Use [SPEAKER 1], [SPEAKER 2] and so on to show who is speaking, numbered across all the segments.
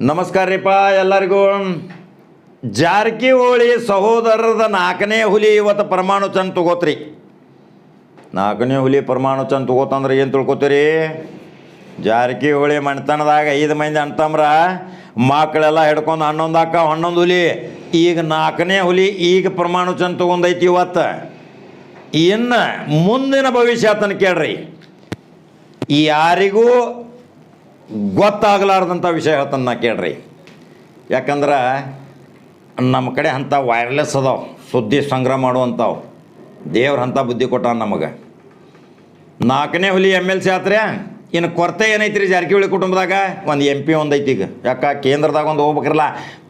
[SPEAKER 1] ನಮಸ್ಕಾರ ರೀಪ ಎಲ್ಲರಿಗೂ. ಜಾರಕಿಹೊಳಿ ಸಹೋದರರದ ನಾಲ್ಕನೇ ಹುಲಿ ಇವತ್ತು ಪರಮಾಣು ಚಂದ ತಗೋತ್ರಿ. ನಾಲ್ಕನೇ ಹುಲಿ ಪರಮಾಣು ಚಂದ ತಗೋತಂದ್ರೆ ಏನು ತಿಳ್ಕೊತೀರಿ? ಜಾರಕಿಹೊಳಿ ಮಣ್ತನದಾಗ ಐದು ಮಂದಿ ಅಣ್ತಮ್ರ ಮಕ್ಕಳೆಲ್ಲ ಹಿಡ್ಕೊಂಡು ಹನ್ನೊಂದು ಅಕ್ಕ, ಹನ್ನೊಂದು ಹುಲಿ. ಈಗ ನಾಲ್ಕನೇ ಹುಲಿ ಈಗ ಪರಮಾಣು ಚಂದ ತಗೊಂಡೈತಿ ಇವತ್ತು. ಇನ್ನು ಮುಂದಿನ ಭವಿಷ್ಯ ಆತನ ಕೇಳ್ರಿ. ಯಾರಿಗೂ ಗೊತ್ತಾಗಲಾರ್ದಂಥ ವಿಷಯ ಹೇಳ್ತಾನೆ ನಾ ಕೇಳ್ರಿ. ಯಾಕಂದ್ರೆ ನಮ್ಮ ಕಡೆ ಅಂಥ ವೈರ್ಲೆಸ್ ಅದಾವೆ, ಸುದ್ದಿ ಸಂಗ್ರಹ ಮಾಡುವಂಥವು. ದೇವ್ರ ಅಂಥ ಬುದ್ಧಿ ಕೊಟ್ಟ ನಮಗೆ. ನಾಲ್ಕನೇ ಹುಲಿ ಎಂ ಎಲ್ ಸಿ ಆತ್ರೆ ಇನ್ನು ಕೊರತೆ ಏನೈತಿ ರೀ ಜಾರಕಿಹೊಳಿ ಕುಟುಂಬದಾಗ? ಒಂದು ಎಂ ಪಿ ಒಂದು ಐತಿ ಈಗ. ಯಾಕೆ? ಕೇಂದ್ರದಾಗ ಒಂದು ಹೋಗ್ಬೇಕಿರಲ್ಲ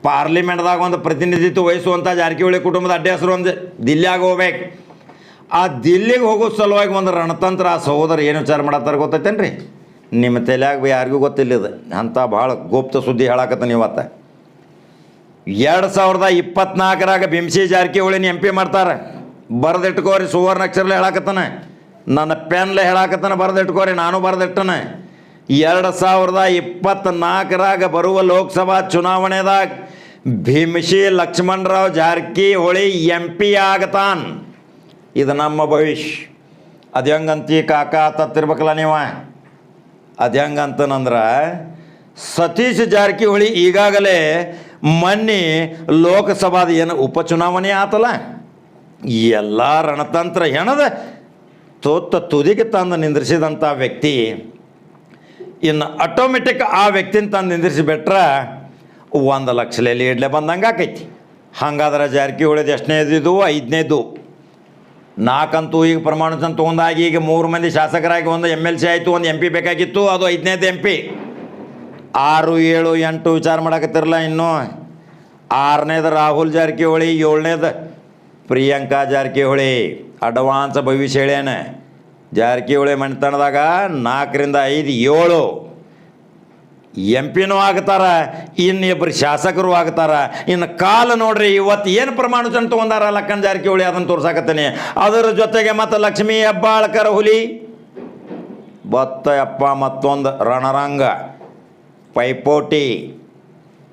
[SPEAKER 1] ಪಾರ್ಲಿಮೆಂಟ್ದಾಗ ಒಂದು ಪ್ರತಿನಿಧಿತ್ವ ವಹಿಸುವಂಥ ಜಾರಕಿಹೊಳಿ ಕುಟುಂಬದ ಅಡ್ಡ ಹೆಸರು ಒಂದು ದಿಲ್ಲಿಯಾಗ ಹೋಗ್ಬೇಕು. ಆ ದಿಲ್ಲಿಗೆ ಹೋಗೋ ಸಲುವಾಗಿ ಒಂದು ರಣತಂತ್ರ ಆ ಸಹೋದರ ಏನು ವಿಚಾರ ಮಾಡತ್ತಾರ ಗೊತ್ತೈತೇನ್ರಿ? ನಿಮ್ಮ ತಲೆಯಾಗ ಯಾರಿಗೂ ಗೊತ್ತಿಲ್ಲ ಇದು ಅಂಥ ಭಾಳ ಗುಪ್ತ ಸುದ್ದಿ ಹೇಳಾಕತ್ತ ಇವತ್ತು ಎರಡು ಸಾವಿರದ ಇಪ್ಪತ್ನಾಲ್ಕರಾಗ ಭೀಮಸಿ ಜಾರಕಿಹೊಳಿನ ಎಂ ಪಿ ಮಾಡ್ತಾರೆ. ಬರೆದಿಟ್ಕೋರಿ ಸುವರ್ಣ ಹೇಳಕತ್ತಾನೆ ಹೇಳಾಕತ್ತಾನ. ನನ್ನ ಪೆನ್ಲೆ ಹೇಳಕತ್ತಾನೆ, ಬರೆದಿಟ್ಕೋರಿ, ನಾನು ಬರೆದಿಟ್ಟನೆ. ಎರಡು ಸಾವಿರದ ಇಪ್ಪತ್ನಾಲ್ಕರಾಗ ಬರುವ ಲೋಕಸಭಾ ಚುನಾವಣೆದಾಗ ಭೀಮಶಿ ಲಕ್ಷ್ಮಣರಾವ್ ಜಾರಕಿಹೊಳಿ ಎಂ ಪಿ ಆಗತಾನ್. ಇದು ನಮ್ಮ ಭವಿಷ್ಯ. ಅದು ಹೆಂಗಂತಿ ಕಾಕ ತತ್ತಿರ್ಬೇಕಲ್ಲ ನೀವ? ಅದು ಹೆಂಗಂತನಂದ್ರೆ ಸತೀಶ್ ಜಾರಕಿಹೊಳಿ ಈಗಾಗಲೇ ಮನ್ನಿ ಲೋಕಸಭಾದ ಏನು ಉಪಚುನಾವಣೆ ಆತಲ್ಲ? ಎಲ್ಲ ರಣತಂತ್ರ ಹೆಣದ ತೋತ್ತ ತುದಿಗೆ ತಂದು ನಿಂದ್ರಿಸಿದಂಥ ವ್ಯಕ್ತಿ, ಇನ್ನು ಆಟೋಮೆಟಿಕ್ ಆ ವ್ಯಕ್ತಿನ ತಂದು ನಿಂದ್ರಿಸಿಬಿಟ್ರೆ ಒಂದು ಲಕ್ಷಲೆ ಲೀಡ್ಲೆ ಬಂದಂಗೆ ಆಕೈತಿ ಹಂಗಾದ್ರೆ ಜಾರಕಿಹೊಳಿದು ಎಷ್ಟನೇದು ಐದನೇದು. ನಾಲ್ಕಂತೂ ಈಗ ಪ್ರಮಾಣ ಚಂದ ತೊಗೊಂಡಾಗಿ ಈಗ ಮೂರು ಮಂದಿ ಶಾಸಕರಾಗಿ ಒಂದು ಎಂ ಎಲ್ ಸಿ ಆಯಿತು, ಒಂದು ಎಂ ಪಿ ಬೇಕಾಗಿತ್ತು, ಅದು ಐದನೇದು ಎಂ ಪಿ ಆರು, ಏಳು, ಎಂಟು ವಿಚಾರ ಮಾಡಕತ್ತಿರಲ್ಲ ಇನ್ನು. ಆರನೇದು ರಾಹುಲ್ ಜಾರಕಿಹೊಳಿ, ಏಳನೇದು ಪ್ರಿಯಾಂಕಾ ಜಾರಕಿಹೊಳಿ. ಅಡ್ವಾನ್ಸ್ ಭವಿಷ್ಯ ಹೇಳ್ಯಾನ. ಜಾರಕಿಹೊಳಿ ಮನೆತನದಾಗ ನಾಲ್ಕರಿಂದ ಐದು, ಏಳು. ಎಂ ಪಿನೂ ಆಗ್ತಾರ ಇನ್ನು ಇಬ್ಬರು ಶಾಸಕರು ಆಗ್ತಾರ. ಇನ್ನು ಕಾಲ ನೋಡ್ರಿ, ಇವತ್ತು ಏನು ಪ್ರಮಾಣ ಚಂದ ತೊಗೊಂಡಾರ ಲಕ್ಕನ್ ಜಾರಕಿಹೊಳಿ ಅದನ್ನು ತೋರ್ಸಾಕತ್ತೇನೆ. ಅದರ ಜೊತೆಗೆ ಮತ್ತು ಲಕ್ಷ್ಮೀ ಹೆಬ್ಬಾಳ್ಕರ ಹುಲಿ. ಬತ್ತಯಪ್ಪ ಮತ್ತೊಂದು ರಣರಂಗ. ಪೈಪೋಟಿ.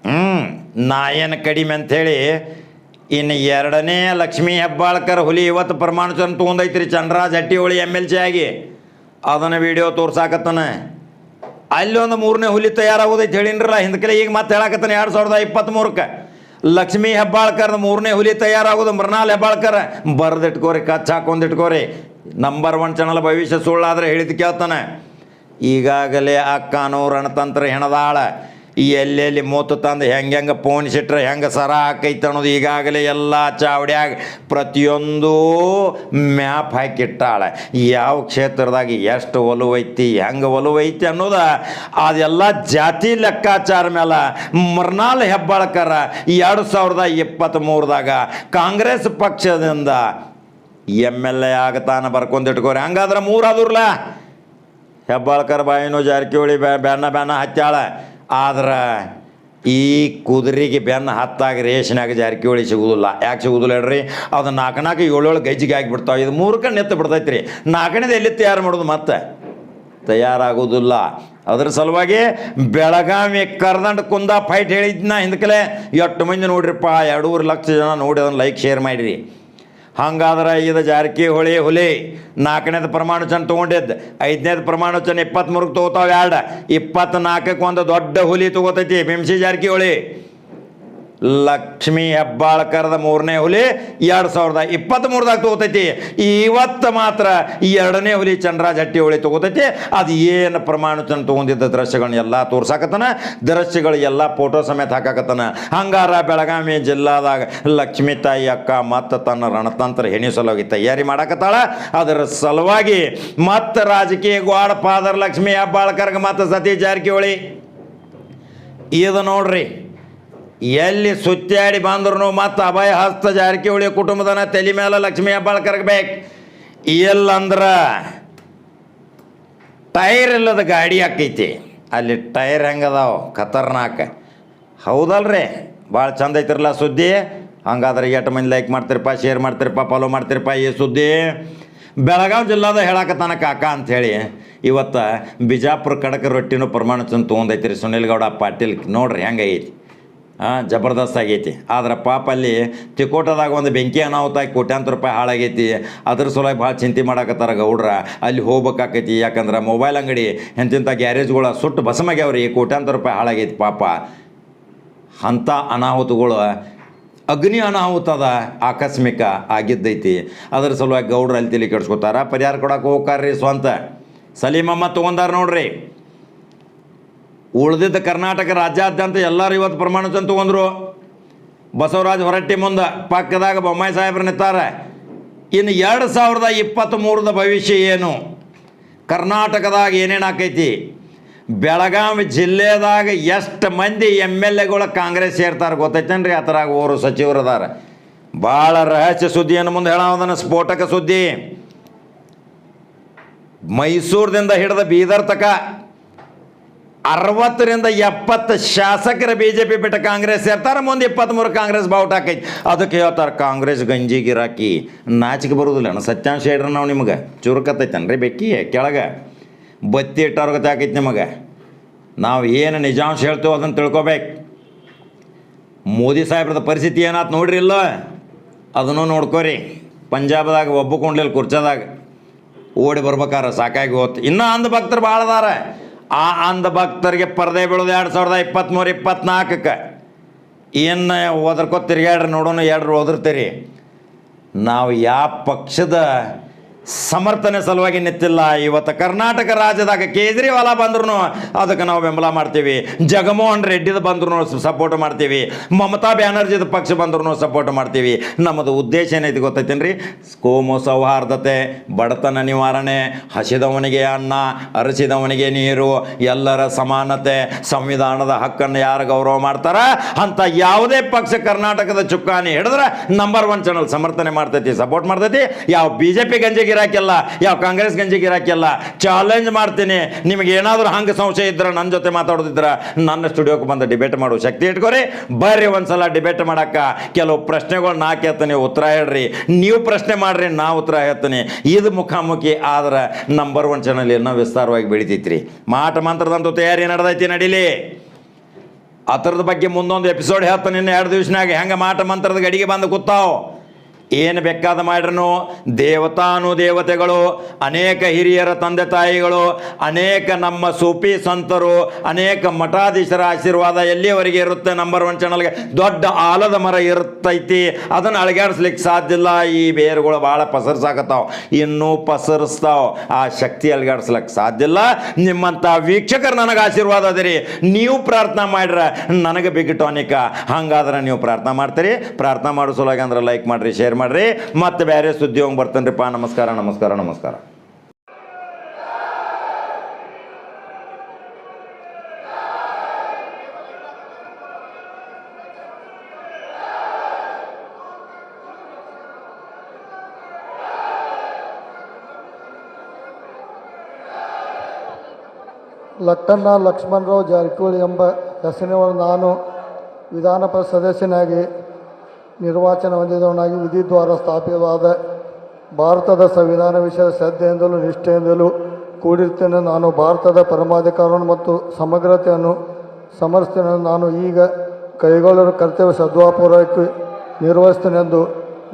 [SPEAKER 1] ಹ್ಞೂ ನಾಯನ ಕಡಿಮೆ ಅಂಥೇಳಿ, ಇನ್ನು ಎರಡನೇ ಲಕ್ಷ್ಮೀ ಹೆಬ್ಬಾಳ್ಕರ್ ಹುಲಿ ಇವತ್ತು ಪ್ರಮಾಣ ಚಂದ ತೊಗೊಂಡೈತ್ರಿ. Chandraraj Hattiholi M L C ಆಗಿ. ಅದನ್ನು ವಿಡಿಯೋ ತೋರ್ಸಾಕತ್ತಾನ. ಅಲ್ಲಿ ಒಂದು ಮೂರನೇ ಹುಲಿ ತಯಾರಾಗೋದೈತೆ ಹೇಳಿನ್ರಲ್ಲ ಹಿಂದಕಲೆ ಈಗ ಮತ್ತೆ ಹೇಳಕತ್ತಾನೆ ಎರಡು ಸಾವಿರದ ಇಪ್ಪತ್ತ್ಮೂರಕ್ಕೆ ಲಕ್ಷ್ಮೀ ಹೆಬ್ಬಾಳ್ಕರ್ದು ಮೂರನೇ ಹುಲಿ ತಯಾರಾಗೋದು, ಮೃಣಾಲ್ ಹೆಬ್ಬಾಳ್ಕರ್. ಬರೆದಿಟ್ಕೋರಿ, ಕಚ್ ಹಾಕೊಂಡಿಟ್ಕೋರಿ ನಂಬರ್ ಒನ್ ಚಾನಲ್ ಭವಿಷ್ಯ ಸುಳ್ಳಾದ್ರೆ ಹೇಳಿದ್ ಕೇಳ್ತಾನೆ. ಈಗಾಗಲೇ ಅಕ್ಕನೋ ರಣತಂತ್ರ ಹೆಣದಾಳ. ಎಲ್ಲೆಲ್ಲಿ ಮೂತು ತಂದು ಹೆಂಗೆ ಹೆಂಗೆ ಪೋಣಿಸಿಟ್ರೆ ಹೆಂಗೆ ಸರ ಹಾಕೈತೆ ಅನ್ನೋದು ಈಗಾಗಲೇ ಎಲ್ಲ ಚಾವಡ್ಯಾಗ ಪ್ರತಿಯೊಂದು ಮ್ಯಾಪ್ ಹಾಕಿಟ್ಟಾಳೆ. ಯಾವ ಕ್ಷೇತ್ರದಾಗ ಎಷ್ಟು ಒಲುವೈತಿ, ಹೆಂಗೆ ಒಲುವೈತಿ ಅನ್ನೋದ ಅದೆಲ್ಲ ಜಾತಿ ಲೆಕ್ಕಾಚಾರ ಮೇಲೆ ಮರ್ನಾಲ್ ಹೆಬ್ಬಾಳ್ಕರ ಎರಡು ಸಾವಿರದ ಇಪ್ಪತ್ತ್ಮೂರದಾಗ ಕಾಂಗ್ರೆಸ್ ಪಕ್ಷದಿಂದ ಎಂ ಎಲ್ ಎ ಆಗತಾನ ಬರ್ಕೊಂಡಿಟ್ಕೋರಿ ಹಂಗಾದ್ರೆ ಮೂರಾದ್ರಲ್ಲ ಹೆಬ್ಬಾಳ್ಕರ್ ಬಾಯಿನೂ ಜಾರಕಿಹೊಳಿ ಬ್ಯಾ, ಬ್ಯಾನ ಬ್ಯಾನ ಹತ್ತಾಳ ಆದ್ರೆ ಈ ಕುದುರೆಗೆ ಬೆನ್ನ ಹತ್ತಾಗ ರೇಷನ್ಯಾಗ ಜಾರಕಿಹೊಳಿ ಸಿಗುದಿಲ್ಲ. ಯಾಕೆ ಸಿಗುದಿಲ್ಲ ಹೇಳ್ರಿ? ಅದು ನಾಲ್ಕು ನಾಲ್ಕು ಏಳು ಏಳು ಗಜ್ಜಿಗೆ ಆಗಿಬಿಡ್ತಾವೆ. ಇದು ಮೂರು ಕಣ್ಣು ಎತ್ತ ಬಿಡ್ತೈತೆ ರೀ ನಾಲ್ಕನೇದು ಎಲ್ಲಿ ತಯಾರು ಮಾಡೋದು ಮತ್ತೆ? ತಯಾರಾಗೋದಿಲ್ಲ. ಅದ್ರ ಸಲುವಾಗಿ ಬೆಳಗಾವಿ ಕರ್ದಂಡ ಕುಂದ ಫೈಟ್ ಹೇಳಿದ್ನ ಹಿಂದಕಲೆ. ಎಷ್ಟು ಮಂದಿ ನೋಡ್ರಿಪ್ಪ? ಎರಡೂವರೆ ಲಕ್ಷ ಜನ ನೋಡಿ ಅದನ್ನು ಲೈಕ್ ಶೇರ್ ಮಾಡಿರಿ. ಹಂಗಾದ್ರೆ ಇದು ಜಾರಕಿಹೊಳಿ ಹುಲಿ ನಾಲ್ಕನೇದು ಪ್ರಮಾಣವಚನ ತೊಗೊಂಡಿದ್ದು, ಐದನೇದು ಪ್ರಮಾಣವಚನ ಇಪ್ಪತ್ತ್ಮೂರಕ್ಕೆ ತೊಗೋತಾವೆ ಎರಡು. ಇಪ್ಪತ್ತ್ನಾಲ್ಕಕ್ಕೆ ಒಂದು ದೊಡ್ಡ ಹುಲಿ ತೊಗೋತೈತಿ ಬಿಂಸಿ ಜಾರಕಿಹೊಳಿ ಲಕ್ಷ್ಮೀ ಹೆಬ್ಬಾಳ್ಕರದ ಮೂರನೇ ಹುಲಿ ಎರಡು ಸಾವಿರದ ಇಪ್ಪತ್ತ್ಮೂರದಾಗ ತಗೋತೈತಿ. ಇವತ್ತು ಮಾತ್ರ ಎರಡನೇ ಹುಲಿ ಚಂದ್ರಾಜ್ ಹಟ್ಟಿ ಹುಳಿ ತಗೋತೈತಿ. ಅದು ಏನು ಪ್ರಮಾಣ ಚಂದ ತಗೊಂಡಿದ್ದ ದೃಶ್ಯಗಳನ್ನ ಎಲ್ಲ ತೋರ್ಸಾಕತ್ತಾನ. ದೃಶ್ಯಗಳು ಎಲ್ಲ ಫೋಟೋ ಸಮೇತ ಹಾಕಾಕತ್ತಾನ. ಹಂಗಾರ ಬೆಳಗಾವಿ ಜಿಲ್ಲಾದಾಗ ಲಕ್ಷ್ಮೀ ತಾಯಿ ಅಕ್ಕ ಮತ್ತು ತನ್ನ ರಣತಂತ್ರ ಹೆಣಿಸಲೋಗಿ ತಯಾರಿ ಮಾಡಾಕತ್ತಾಳ. ಅದರ ಸಲುವಾಗಿ ಮತ್ತು ರಾಜಕೀಯ ಗ್ವಾಡ ಫಾದರ್ ಲಕ್ಷ್ಮೀ ಹೆಬ್ಬಾಳ್ಕರ್ಗೆ ಮತ್ತು ಸತೀಶ್ ಜಾರಕಿಹೊಳಿ. ಇದು ನೋಡ್ರಿ. ಎಲ್ಲಿ ಸುತ್ತಾಡಿ ಬಂದ್ರು ಮತ್ತು ಅಭಯ ಹಸ್ತ ಜಾರಕಿಹೊಳಿ ಕುಟುಂಬದನ ತಲೆ ಮೇಲೆ ಲಕ್ಷ್ಮೀ ಹೆಬ್ಬಾಳ್ಕರ್ಗೆ ಬೇಕು ಇಲ್ಲಂದ್ರೆ ಟೈರ್ ಇಲ್ಲದ ಗಾಡಿ ಆಕೈತಿ. ಅಲ್ಲಿ ಟೈರ್ ಹೆಂಗದಾವ ಖತರ್ನಾಕ್. ಹೌದಲ್ರಿ? ಭಾಳ ಚಂದ ಐತಿರಲ್ಲ ಸುದ್ದಿ. ಹಂಗಾದ್ರೆ ಎಟ್ ಮಂದಿ ಲೈಕ್ ಮಾಡ್ತಿರಪ್ಪ ಶೇರ್ ಮಾಡ್ತಿರಪ್ಪ ಫಾಲೋ ಮಾಡ್ತಿರಪ್ಪ ಈ ಸುದ್ದಿ? ಬೆಳಗಾವಿ ಜಿಲ್ಲಾದ ಹೇಳಕತ್ತಾನ ಕಾಕ ಅಂಥೇಳಿ ಇವತ್ತು ಬಿಜಾಪುರ ಕಡಕ ರೊಟ್ಟಿನೂ ಪ್ರಮಾಣ ಚಂದ ತೊಗೊಂಡೈತಿ ರೀ ಸುನಿಲ್ ಗೌಡ ಪಾಟೀಲ್ ನೋಡ್ರಿ ಹೆಂಗೈತಿ ಜಬರ್ದಸ್ತ್ ಆಗೈತಿ. ಆದ್ರೆ ಪಾಪ ಅಲ್ಲಿ ತಿಕೋಟದಾಗ ಒಂದು ಬೆಂಕಿ ಅನಾಹುತ ಆಗಿ ಕೋಟ್ಯಾಂತರ ರೂಪಾಯಿ ಹಾಳಾಗೈತಿ. ಅದ್ರ ಸಲುವಾಗಿ ಭಾಳ ಚಿಂತೆ ಮಾಡಾಕತ್ತಾರ ಗೌಡ್ರ. ಅಲ್ಲಿ ಹೋಗ್ಬೇಕಾಕೈತಿ. ಯಾಕಂದ್ರೆ ಮೊಬೈಲ್ ಅಂಗಡಿ ಎಂತಿಂಥ ಗ್ಯಾರೇಜ್ಗಳ ಸುಟ್ಟು ಬಸಮಾಗ್ಯಾವ್ರಿ ಕೋಟ್ಯಾಂತರ ರೂಪಾಯಿ ಹಾಳಾಗೈತಿ ಪಾಪ. ಅಂಥ ಅನಾಹುತಗಳು, ಅಗ್ನಿ ಅನಾಹುತದ ಆಕಸ್ಮಿಕ ಆಗಿದ್ದೈತಿ. ಅದ್ರ ಸಲುವಾಗಿ ಗೌಡ್ರ ಅಲ್ಲಿ ತಿಳಿ ಕೆಡ್ಸ್ಕೊತಾರ. ಪರಿಹಾರ ಕೊಡಕ್ಕೆ ಹೋಗ್ತಾರ್ರಿ ಸ್ವಂತ. ಸಲೀಮಮ್ಮ ತೊಗೊಂಡಾರ ನೋಡ್ರಿ. ಉಳ್ದಿದ್ದ ಕರ್ನಾಟಕ ರಾಜ್ಯಾದ್ಯಂತ ಎಲ್ಲರೂ ಇವತ್ತು ಪ್ರಮಾಣ ಚಂದ ತೊಗೊಂಡ್ರು. ಬಸವರಾಜ ಹೊರಟ್ಟಿ ಮುಂದೆ ಪಕ್ಕದಾಗ ಬೊಮ್ಮಾಯಿ ಸಾಹೇಬ್ರು ನಿಂತಾರೆ. ಇನ್ನು ಎರಡು ಸಾವಿರದ ಇಪ್ಪತ್ತ್ಮೂರದ ಭವಿಷ್ಯ ಏನು? ಕರ್ನಾಟಕದಾಗ ಏನೇನು ಆಕೈತಿ? ಬೆಳಗಾವಿ ಜಿಲ್ಲೆದಾಗ ಎಷ್ಟು ಮಂದಿ ಎಂ ಎಲ್ ಎಗಳು ಕಾಂಗ್ರೆಸ್ ಸೇರ್ತಾರೆ ಗೊತ್ತೈತೇನ್ರಿ? ಆ ಥರ ಓರು ಸಚಿವರು ಅದಾರ. ಭಾಳ ರಹಸ್ಯ ಸುದ್ದಿಯನ್ನು ಮುಂದೆ ಹೇಳೋದನ್ನು ಸ್ಫೋಟಕ ಸುದ್ದಿ. ಮೈಸೂರದಿಂದ ಹಿಡಿದ ಬೀದರ್ ತಕ ಅರವತ್ತರಿಂದ ಎಪ್ಪತ್ತು ಶಾಸಕರ ಬಿ ಜೆ ಪಿ ಬಿಟ್ಟು ಕಾಂಗ್ರೆಸ್ ಸೇರ್ತಾರೆ, ಮುಂದೆ ಇಪ್ಪತ್ತ್ಮೂರು ಕಾಂಗ್ರೆಸ್ ಬಾವುಟ ಹಾಕೈತಿ. ಅದಕ್ಕೆ ಹೇಳ್ತಾರೆ, ಕಾಂಗ್ರೆಸ್ ಗಂಜಿ ಗಿರಾಕಿ. ನಾಚಿಕೆ ಬರೋದಿಲ್ಲ ಸತ್ಯಾಂಶ ಹೇಳ್ರಿ ನಾವು ನಿಮಗೆ. ಚುರುಕತ್ತೈತನ್ರಿ ಬೆಕ್ಕಿ, ಕೆಳಗೆ. ಬತ್ತಿ ಇಟ್ಟವ್ರಿಗೆ ಆಕೈತಿ ನಿಮಗೆ. ನಾವು ಏನು ನಿಜಾಂಶ ಹೇಳ್ತೇವೆ ಅದನ್ನು ತಿಳ್ಕೊಬೇಕು. ಮೋದಿ ಸಾಹೇಬ್ರದ ಪರಿಸ್ಥಿತಿ ಏನಾತ್ ನೋಡ್ರಿ ಇಲ್ಲ? ಅದನ್ನು ನೋಡ್ಕೋರಿ. ಪಂಜಾಬ್ದಾಗ ಒಬ್ಬ ಕುಂಡ್ಲಿಲ್ಲ ಕುರ್ಚದಾಗ ಓಡಿ ಬರ್ಬೇಕಾರ ಸಾಕಾಗಿ ಹೋತ್. ಇನ್ನೂ ಅಂಧ ಭಕ್ತರು ಭಾಳ ಅದಾರ ಆ ಅಂಧ ಭಕ್ತರಿಗೆ ಪರದೆ ಬೀಳೋದು ಎರಡು ಸಾವಿರದ ಇಪ್ಪತ್ತ್ಮೂರು ಇಪ್ಪತ್ತ್ನಾಲ್ಕಕ್ಕೆ ಏನು ಓದ್ರಕೋ ತಿರ್ಗಾಡ್ರಿ ನೋಡೋಣ ಎರಡು ಓದಿರ್ತೀರಿ ನಾವು ಯಾವ ಪಕ್ಷದ ಸಮರ್ಥನೆ ಸಲುವಾಗಿ ನಿಂತಿಲ್ಲ. ಇವತ್ತು ಕರ್ನಾಟಕ ರಾಜ್ಯದಾಗ ಕೇಜ್ರಿವಾಲ ಬಂದ್ರು ಅದಕ್ಕೆ ನಾವು ಬೆಂಬಲ ಮಾಡ್ತೀವಿ. ಜಗಮೋಹನ್ ರೆಡ್ಡಿದು ಬಂದ್ರು ಸಪೋರ್ಟ್ ಮಾಡ್ತೀವಿ. ಮಮತಾ ಬ್ಯಾನರ್ಜಿದ ಪಕ್ಷ ಬಂದ್ರು ಸಪೋರ್ಟ್ ಮಾಡ್ತೀವಿ. ನಮ್ಮದು ಉದ್ದೇಶ ಏನೈತಿ ಗೊತ್ತೈತೇನ್ರಿ? ಕೋಮು ಸೌಹಾರ್ದತೆ, ಬಡತನ ನಿವಾರಣೆ, ಹಸಿದವನಿಗೆ ಅನ್ನ, ಅರಸಿದವನಿಗೆ ನೀರು, ಎಲ್ಲರ ಸಮಾನತೆ, ಸಂವಿಧಾನದ ಹಕ್ಕನ್ನು ಯಾರು ಗೌರವ ಮಾಡ್ತಾರ? ಅಂತ ಯಾವುದೇ ಪಕ್ಷ ಕರ್ನಾಟಕದ ಚುಕ್ಕಾಣಿ ಹಿಡಿದ್ರೆ ನಂಬರ್ ಒನ್ ಚಾನಲ್ ಸಮರ್ಥನೆ ಮಾಡ್ತೈತಿ ಸಪೋರ್ಟ್ ಮಾಡ್ತೈತಿ. ಯಾವ ಬಿ ಜೆ ಪಿ ಗಂಜಿ ಗಿರಾಕಿಲ್ಲ ಯಾವ ಕಾಂಗ್ರೆಸ್ ಗಂಜಿ ಗಿರಾಕಿಲ್ಲ ಚಾಲೆಂಜ್ ಮಾಡ್ತೀನಿ. ನಿಮಗೆ ಏನಾದರೂ ಹಂಗೆ ಸಂಶಯ ಇದ್ರೆ ನನ್ನ ಜೊತೆ ಮಾತಾಡೋದಿದ್ರೆ ನನ್ನ ಸ್ಟುಡಿಯೋಕ್ಕೆ ಬಂದು ಡಿಬೇಟ್ ಮಾಡೋ ಶಕ್ತಿ ಇಟ್ಕೊರಿ. ಬರ್ರಿ ಒಂದ್ಸಲ ಡಿಬೇಟ್ ಮಾಡಕ್ಕ. ಕೆಲವು ಪ್ರಶ್ನೆಗಳು ನಾ ಕೇಳ್ತೀನಿ ಉತ್ತರ ಹೇಳ್ರಿ. ನೀವು ಪ್ರಶ್ನೆ ಮಾಡ್ರಿ ನಾ ಉತ್ತರ ಹೇಳ್ತೀನಿ. ಇದು ಮುಖಾಮುಖಿ ಆದ್ರೆ ನಂಬರ್ ಒನ್ ಚಾನಲ್ ಇನ್ನೂ ವಿಸ್ತಾರವಾಗಿ ಬೆಳಿತೈತ್ರಿ. ಮಾಟ ಮಂತ್ರದಂತೂ ತಯಾರಿ ನಡೆದೈತಿ ನಡೀಲಿ. ಅದರದ ಬಗ್ಗೆ ಮುಂದೊಂದು ಎಪಿಸೋಡ್ ಹೇಳ್ತಾನೆ, ಇನ್ನು ಎರಡು ದಿವಸನಾಗ ಹೆಂಗೆ ಮಾಟ ಮಂತ್ರದ ಗಡಿಗೆ ಬಂದು ಕೂತಾವ್. ಏನು ಬೇಕಾದ ಮಾಡ್ರನು? ದೇವತಾನು ದೇವತೆಗಳು, ಅನೇಕ ಹಿರಿಯರ ತಂದೆ ತಾಯಿಗಳು, ಅನೇಕ ನಮ್ಮ ಸೂಫಿ ಸಂತರು, ಅನೇಕ ಮಠಾಧೀಶರ ಆಶೀರ್ವಾದ ಎಲ್ಲಿಯವರೆಗೆ ಇರುತ್ತೆ ನಂಬರ್ ಒನ್ ಚಾನಲ್ಗೆ ದೊಡ್ಡ ಆಲದ ಮರ ಇರುತ್ತೈತಿ ಅದನ್ನು ಅಳಗಾಡಿಸ್ಲಿಕ್ಕೆ ಸಾಧ್ಯ ಇಲ್ಲ. ಈ ಬೇರುಗಳು ಭಾಳ ಪಸರ್ಸಾಕತ್ತಾವ. ಇನ್ನೂ ಪಸರಿಸ್ತಾವ. ಆ ಶಕ್ತಿ ಅಳಗಾಡಿಸ್ಲಿಕ್ಕೆ ಸಾಧ್ಯ ಇಲ್ಲ. ನಿಮ್ಮಂಥ ವೀಕ್ಷಕರು ನನಗೆ ಆಶೀರ್ವಾದ ಅದಿರಿ. ನೀವು ಪ್ರಾರ್ಥನಾ ಮಾಡ್ರ, ನನಗೆ ಬಿಗ್ ಟಾನಿಕ. ಹಂಗಾದ್ರೆ ನೀವು ಪ್ರಾರ್ಥನಾ ಮಾಡ್ತೀರಿ. ಪ್ರಾರ್ಥನಾ ಮಾಡೋ ಸಲುವಾಗಿ ಅಂದ್ರೆ ಲೈಕ್ ಮಾಡಿರಿ ಶೇರ್ ಮಾಡಿರಿ. ಮತ್ತೆ ಬೇರೆ ಸುದ್ದಿ ಹೋಗಿ ಬರ್ತೇನೆ ರೀ ನಮಸ್ಕಾರ ನಮಸ್ಕಾರ ನಮಸ್ಕಾರ.
[SPEAKER 2] ಲಕ್ಕಣ್ಣ ಲಕ್ಷ್ಮಣರಾವ್ ಜಾರಕಿಹೊಳಿ ಎಂಬ ಹೆಸರಿನವರು ನಾನು. ವಿಧಾನ ಪರಿಷತ್ ಸದಸ್ಯನಾಗಿ ನಿರ್ವಾಚನ ಹೊಂದಿದವನಾಗಿ ವಿಧಿದ್ವಾರ ಸ್ಥಾಪಿತವಾದ ಭಾರತದ ಸಂವಿಧಾನ ವಿಷಯದ ಶ್ರದ್ಧೆಯಿಂದಲೂ ನಿಷ್ಠೆಯಿಂದಲೂ ಕೂಡಿರ್ತೇನೆ. ನಾನು ಭಾರತದ ಪರಮಾಧಿಕಾರವನ್ನು ಮತ್ತು ಸಮಗ್ರತೆಯನ್ನು ಸಮರ್ಸ್ತೇನೆ. ನಾನು ಈಗ ಕೈಗೊಳ್ಳಲು ಕರ್ತವ್ಯ ಸದ್ವಾಪೂರ್ವಕ ನಿರ್ವಹಿಸ್ತೇನೆಂದು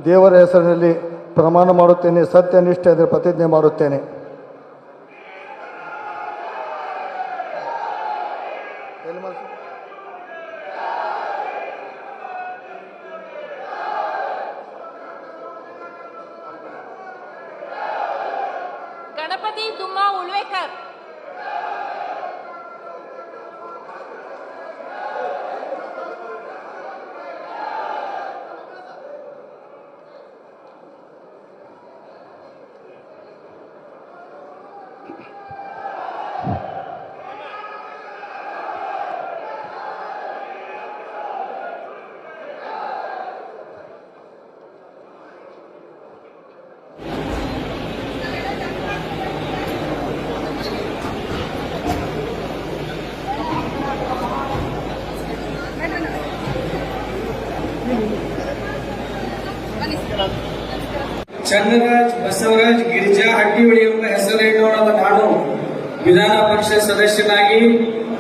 [SPEAKER 2] ದೇವರ ಹೆಸರಿನಲ್ಲಿ ಪ್ರಮಾಣ ಮಾಡುತ್ತೇನೆ. ಸತ್ಯನಿಷ್ಠೆ ಅಂದರೆ ಪ್ರತಿಜ್ಞೆ ಮಾಡುತ್ತೇನೆ.
[SPEAKER 3] الصماء Thank you.
[SPEAKER 4] ಚನ್ನರಾಜ್, ಬಸವರಾಜ್, ಗಿರಿಜಾ ಹಟ್ಟಿಹೊಳಿ ಎಂಬ ಹೆಸರಿನೋಣದ ನಾನು ವಿಧಾನ ಪರಿಷತ್ ಸದಸ್ಯನಾಗಿ,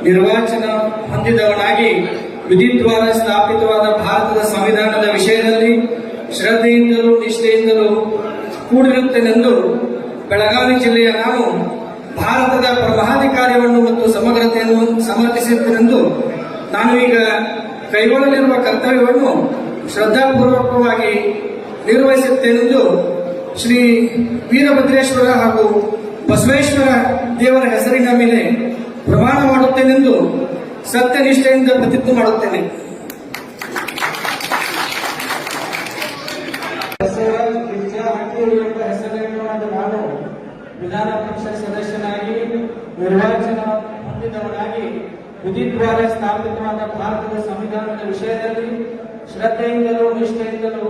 [SPEAKER 4] ನಿರ್ವಾಚನ ಹೊಂದಿದವನಾಗಿ, ವಿಧಿತ್ವಾದ, ಸ್ಥಾಪಿತವಾದ ಭಾರತದ ಸಂವಿಧಾನದ ವಿಷಯದಲ್ಲಿ ಶ್ರದ್ಧೆಯಿಂದಲೂ ನಿಷ್ಠೆಯಿಂದಲೂ ಕೂಡಿರುತ್ತೇನೆಂದು ಬೆಳಗಾವಿ ಜಿಲ್ಲೆಯ ನಾನು ಭಾರತದ ಪರಮಾಧಿಕಾರವನ್ನು ಮತ್ತು ಸಮಗ್ರತೆಯನ್ನು ಸಮರ್ಥಿಸುತ್ತೇನೆಂದು ನಾನು ಈಗ ಕೈಗೊಳ್ಳಲಿರುವ ಕರ್ತವ್ಯವನ್ನು ಶ್ರದ್ಧಾಪೂರ್ವಕವಾಗಿ ನಿರ್ವಹಿಸುತ್ತೇನೆಂದು ಶ್ರೀ ವೀರಭದ್ರೇಶ್ವರ ಹಾಗೂ ಬಸವೇಶ್ವರ ದೇವರ ಹೆಸರಿನ ಮೇಲೆ ಪ್ರಮಾಣ ಮಾಡುತ್ತೇನೆಂದು ಸತ್ಯನಿಷ್ಠೆಯಿಂದ ಪ್ರತಿಜ್ಞೆ ಮಾಡುತ್ತೇನೆ. ಎಂಬ ನಾನು ವಿಧಾನ ಪರಿಷತ್ ಸದಸ್ಯನಾಗಿ, ನಿರ್ವಾಚನ ಹೊಂದಿದವನಾಗಿ ವಿಧಿದ್ವಾರ ಸ್ಥಾಪಿತವಾದ ಭಾರತದ ಸಂವಿಧಾನದ ವಿಷಯದಲ್ಲಿ ಶ್ರದ್ಧೆಯಿಂದಲೂ ನಿಷ್ಠೆಯಿಂದಲೂ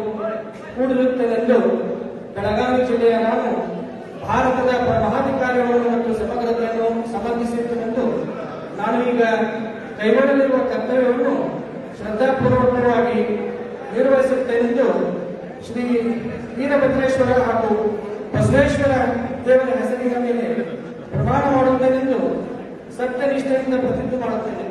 [SPEAKER 4] ಕೂಡಿರುತ್ತೇನೆಂದು ಬೆಳಗಾವಿ ಜಿಲ್ಲೆಯ ನಾನು ಭಾರತದ ಪರಮಾಧಿಕಾರವನ್ನು ಮತ್ತು ಸಮಗ್ರತೆಯನ್ನು ಸಮರ್ಥಿಸುತ್ತೇನೆಂದು ನಾನು ಈಗ ಕೈಗೊಳ್ಳಲಿರುವ ಕರ್ತವ್ಯವನ್ನು ಶ್ರದ್ಧಾಪೂರ್ವಕವಾಗಿ ನಿರ್ವಹಿಸುತ್ತೇನೆಂದು ಶ್ರೀ ವೀರಭದ್ರೇಶ್ವರ ಹಾಗೂ ಬಸವೇಶ್ವರ ದೇವರ ಹೆಸರಿನ ಮೇಲೆ ಪ್ರಮಾಣ ಮಾಡುತ್ತೇನೆಂದು ಸತ್ಯನಿಷ್ಠೆಯಿಂದ ಪ್ರತಿಜ್ಞೆ ಮಾಡುತ್ತೇನೆ.